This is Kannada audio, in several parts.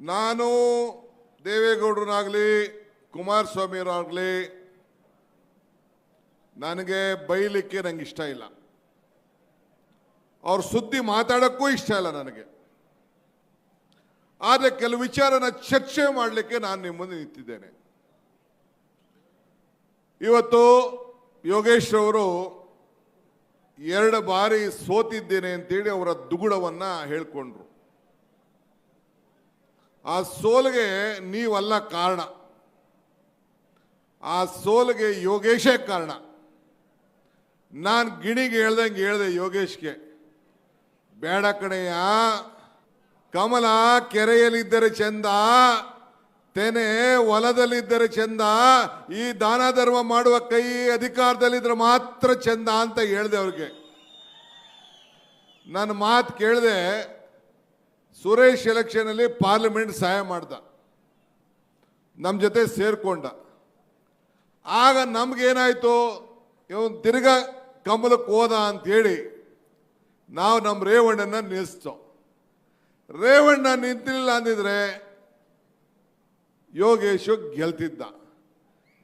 ನಾನು ದೇವೇಗೌಡರನ್ನಾಗಲಿ, ಕುಮಾರಸ್ವಾಮಿಯವರಾಗಲಿ, ನನಗೆ ಬೈಲಿಕ್ಕೆ ನಂಗೆ ಇಷ್ಟ ಇಲ್ಲ. ಅವ್ರ ಸುದ್ದಿ ಮಾತಾಡೋಕ್ಕೂ ಇಷ್ಟ ಇಲ್ಲ ನನಗೆ. ಆದರೆ ಕೆಲವು ವಿಚಾರನ ಚರ್ಚೆ ಮಾಡಲಿಕ್ಕೆ ನಾನು ನಿಮ್ಮ ಮುಂದೆ ನಿಂತಿದ್ದೇನೆ. ಇವತ್ತು ಯೋಗೇಶ್ ಅವರು ಎರಡು ಬಾರಿ ಸೋತಿದ್ದೇನೆ ಅಂತೇಳಿ ಅವರ ದುಗುಡವನ್ನು ಹೇಳ್ಕೊಂಡ್ರು. ಆ ಸೋಲಿಗೆ ನೀವಲ್ಲ ಕಾರಣ. ಆ ಸೋಲಿಗೆ ಯೋಗೇಶೇ ಕಾರಣ. ನಾನು ಗಿಣಿಗೆ ಹೇಳ್ದಂಗೆ ಹೇಳಿದೆ ಯೋಗೇಶ್ಗೆ, ಬೇಡ ಕಣೆಯ ಕಮಲ ಕೆರೆಯಲ್ಲಿದ್ದರೆ ಚಂದ, ತೆನೆ ಹೊಲದಲ್ಲಿದ್ದರೆ ಚಂದ, ಈ ದಾನ ಧರ್ಮ ಮಾಡುವ ಕೈ ಅಧಿಕಾರದಲ್ಲಿದ್ದರೆ ಮಾತ್ರ ಚಂದ, ಅಂತ ಹೇಳಿದೆ ಅವ್ರಿಗೆ. ನನ್ನ ಮಾತು ಕೇಳಿದೆ ಸುರೇಶ್ ಎಲೆಕ್ಷನಲ್ಲಿ ಪಾರ್ಲಿಮೆಂಟ್ ಸಹಾಯ ಮಾಡ್ದ. ನಮ್ಮ ಜೊತೆ ಸೇರಿಕೊಂಡ. ಆಗ ನಮಗೇನಾಯಿತು, ಇವನ್ ತಿರ್ಗಾ ಕಮಲಕ್ಕೆ ಹೋದ ಅಂತೇಳಿ ನಾವು ನಮ್ಮ ರೇವಣ್ಣನ ನಿಲ್ಲಿಸ್ತೋ ರೇವಣ್ಣ ನಿಂತಿಲ್ಲ ಅಂದಿದ್ರೆ ಯೋಗೇಶು ಗೆಲ್ತಿದ್ದ.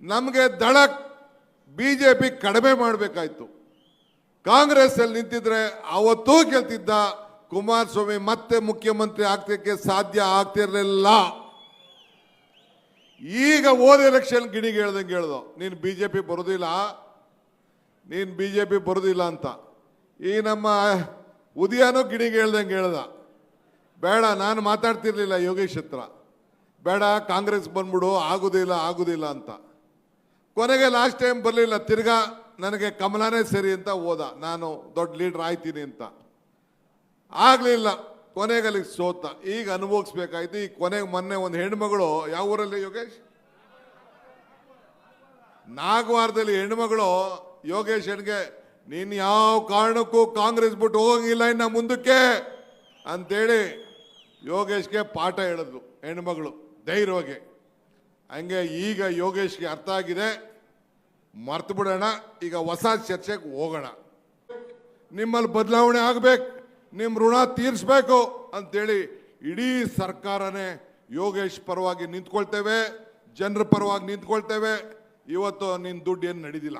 ನಮಗೆ ದಳ ಬಿ ಜೆ ಪಿ ಕಡಿಮೆ ಮಾಡಬೇಕಾಯ್ತು. ಕಾಂಗ್ರೆಸ್ ಅಲ್ಲಿ ನಿಂತಿದ್ರೆ ಅವತ್ತೂ ಗೆಲ್ತಿದ್ದ. ಕುಮಾರಸ್ವಾಮಿ ಮತ್ತೆ ಮುಖ್ಯಮಂತ್ರಿ ಆಗ್ತಕ್ಕೆ ಸಾಧ್ಯ ಆಗ್ತಿರಲಿಲ್ಲ. ಈಗ ಹೋದ ಎಲೆಕ್ಷನ್ ಗಿಣಿಗೆ ಹೇಳ್ದಂಗೆ ಹೇಳ್ದು, ನೀನು ಬಿ ಜೆ ಪಿ ಬರೋದಿಲ್ಲ, ನೀನು ಬಿ ಜೆ ಪಿ ಬರೋದಿಲ್ಲ ಅಂತ. ಈ ನಮ್ಮ ಉದಯನೂ ಗಿಣಿಗೆ ಹೇಳ್ದಂಗೆ ಹೇಳ್ದ, ಬೇಡ, ನಾನು ಮಾತಾಡ್ತಿರ್ಲಿಲ್ಲ ಯೋಗೇಶ್ ಹತ್ರ. ಬೇಡ, ಕಾಂಗ್ರೆಸ್ ಬಂದ್ಬಿಡು, ಆಗುದಿಲ್ಲ ಆಗುದಿಲ್ಲ ಅಂತ. ಕೊನೆಗೆ ಲಾಸ್ಟ್ ಟೈಮ್ ಬರಲಿಲ್ಲ, ತಿರ್ಗಾ ನನಗೆ ಕಮಲನೇ ಸರಿ ಅಂತ ಹೋದ, ನಾನು ದೊಡ್ಡ ಲೀಡರ್ ಆಯ್ತೀನಿ ಅಂತ. ಆಗಲಿಲ್ಲ. ಕೊನೆಗೆ ಅಲ್ಲಿಗೆ ಸೋತ. ಈಗ ಅನುಭವಿಸ್ಬೇಕಾಯ್ತು, ಈ ಕೊನೆಗೆ ಮೊನ್ನೆ ಒಂದು ಹೆಣ್ಮಗಳು, ಯಾವ ಊರಲ್ಲಿ ಯೋಗೇಶ್? ನಾಗವಾರದಲ್ಲಿ ಹೆಣ್ಮಗಳು, ಯೋಗೇಶ್ ಹೆಣ್ಗೆ, ನೀನು ಯಾವ ಕಾರಣಕ್ಕೂ ಕಾಂಗ್ರೆಸ್ ಬಿಟ್ಟು ಹೋಗಂಗಿಲ್ಲ ಇನ್ನ ಮುಂದಕ್ಕೆ ಅಂತೇಳಿ ಯೋಗೇಶ್ಗೆ ಪಾಠ ಹೇಳಿದ್ರು ಹೆಣ್ಮಗಳು, ಧೈರ್ಯವಾಗಿ. ಹಂಗೆ ಈಗ ಯೋಗೇಶ್ಗೆ ಅರ್ಥ ಆಗಿದೆ. ಮರ್ತು ಬಿಡೋಣ ಈಗ ಹೊಸ ಚರ್ಚೆಗೆ ಹೋಗೋಣ. ನಿಮ್ಮಲ್ಲಿ ಬದಲಾವಣೆ ಆಗ್ಬೇಕು. ನಿಮ್ಮ ಋಣ ತೀರಿಸ್ಬೇಕು ಅಂತೇಳಿ ಇಡೀ ಸರ್ಕಾರನೇ ಯೋಗೇಶ್ ಪರವಾಗಿ ನಿಂತ್ಕೊಳ್ತೇವೆ, ಜನರ ಪರವಾಗಿ ನಿಂತ್ಕೊಳ್ತೇವೆ. ಇವತ್ತು ನಿನ್ನ ದುಡ್ಡು ಏನು ನಡೀದಿಲ್ಲ.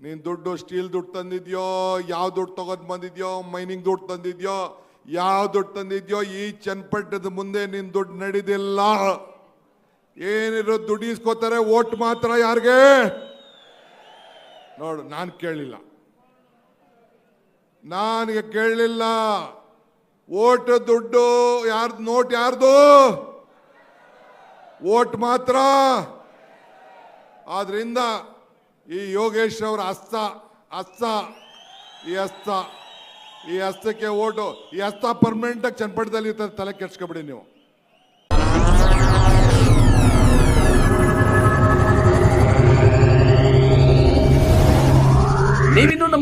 ನೀನು ದುಡ್ಡು ಸ್ಟೀಲ್ ದುಡ್ಡು ತಂದಿದ್ಯೋ, ಯಾವ ದುಡ್ಡು ತೊಗೊಂಡು ಬಂದಿದ್ಯೋ, ಮೈನಿಂಗ್ ದುಡ್ಡು ತಂದಿದ್ಯೋ, ಯಾವ ದುಡ್ಡು ತಂದಿದ್ಯೋ, ಈ ಚನ್ನಪಟ್ಟಣದ ಮುಂದೆ ನಿನ್ನ ದುಡ್ಡು ನಡೀದಿಲ್ಲ. ಏನಿರೋ ದುಡ್ಡು ಇಸ್ಕೋತಾರೆ ಓಟ್ ಮಾತ್ರ ಯಾರಿಗೆ? ನೋಡು, ನಾನು ಕೇಳಲಿಲ್ಲ ನನಗೆ ಕೇಳಲಿಲ್ಲ. ಓಟ್ ದುಡ್ಡು ಯಾರ್ದು, ನೋಟ್ ಯಾರ್ದು? ಓಟ್ ಮಾತ್ರ. ಆದ್ರಿಂದ ಈ ಯೋಗೇಶ್ ಅವರ ಅಸ್ತ ಹಸ್ತ, ಈ ಅಸ್ತ ಈ ಅಸ್ತಕ್ಕೆ ಓಟು, ಈ ಅಸ್ತ ಪರ್ಮನೆಂಟ್ ಆಗಿ ಚನ್ನಪಟ್ಟದಲ್ಲಿ ತಲೆ ಕೆಡ್ಸ್ಕೊಬಿಡಿ ನೀವು.